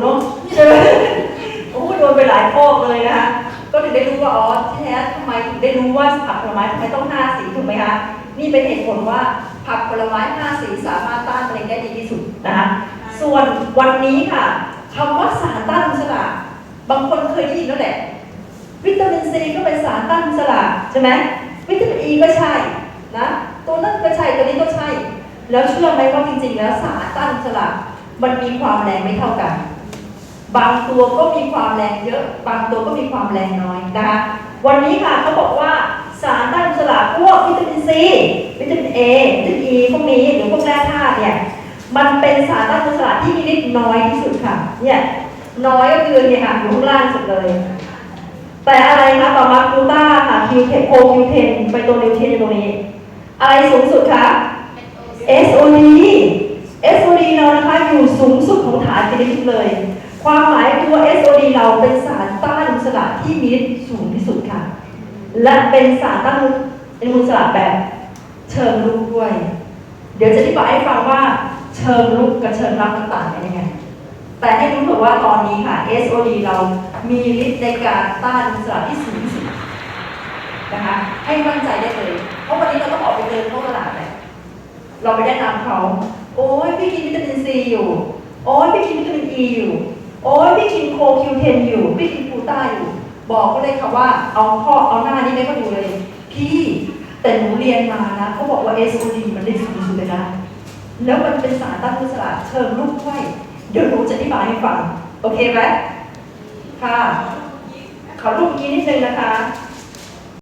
เนาะใช่ไหมโอ้โดนไปหลายข้อเลยนะคะก็ถึงได้รู้ว่าอ๋อที่แท้ทำไมถึงได้รู้ว่าผักผลไม้ทำไมต้องห้าสีถูกไหมคะนี่เป็นเหตุผลว่าผักผลไม้ห้าสีสามารถต้านมะเร็งได้ดีที่สุดนะคะส่วนวันนี้ค่ะคำว่าสารต้านอนุมูลอิสระบางคนเคยได้ยินแล้วแหละ วิตามินซีก็เป็นสารต้านอนุมูลอิสระใช่ไหมวิตามินอีก็ใช่นะตัวนั้นก็ใช่ตัวนี้ก็ใช่ แล้วเชื่อไหมว่าจริงๆแล้วสารต้านอนุมูลอิสระมันมีความแรงไม่เท่ากัน บางตัวก็มีความแรงเยอะ บางตัวก็มีความแรงน้อยนะคะ วันนี้ค่ะเขาบอกว่าสารต้านอนุมูลอิสระพวกวิตามินซีวิตามินเอวิตามินอีพวกนี้หรือพวกแร่ธาตุเนี่ยมันเป็นสารต้านอนุมูลอิสระที่มีฤทธิ์น้อยที่สุดค่ะเนี่ยน้อยก็คือเนี่ยค่ะอยู่ข้างล่างสุดเลย แต่อะไรคะต่อมากลูต้าค่ะคิวเทนโคคิวเทนไปตัวนิวเทนอยู่ตรงนี้ อะไรสูงสุดคะ SOD SOD เรานะคะอยู่สูงสุดข องฐานพีระมิดเลย ความหมายตัว SOD เราเป็นสารต้านอนุมูลอิสระที่มีฤทธิ์สูงที่สุดค่ะ และเป็นสารต้านอนุมูลอิสระแบบเชิงลุกด้วย เดี๋ยวจะอธิบายให้ฟังว่าเชิงลุกกับเชิงรับต่างกันยังไง แต่ให้รู้เถอะว่าตอนนี้ค่ะ SOD เรามีฤทธิ์ในการต้านอนุมูลอิสระที่สูงที่สุดนะคะให้มั่นใจได้เลย เพราะวันนี้เราต้องออกไปเดินเข้าตลาดแหละเราไปแนะนำเขา โอ้ยพี่กินวิตามินซีอยู่ โอ้ยพี่กินวิตามินอีอยู่ โอ้ยพี่กินโคคิวเทนอยู่พี่กินกูต้าอยู่ บอกเขาเลยค่ะว่าเอาข้อเอาหน้านี้ให้เขาดูเลย พี่แต่หนูเรียนมานะเขาบอกว่า SOD มันได้สูงสุดเลยนะแล้วมันเป็นสารต้านอนุมูลอิสระเชิงลุกด้วยเดี๋ยวหนูจะอธิบายให้ฟัง โอเคไหมค่ะ ขอรูปนี้นิดนึงนะคะ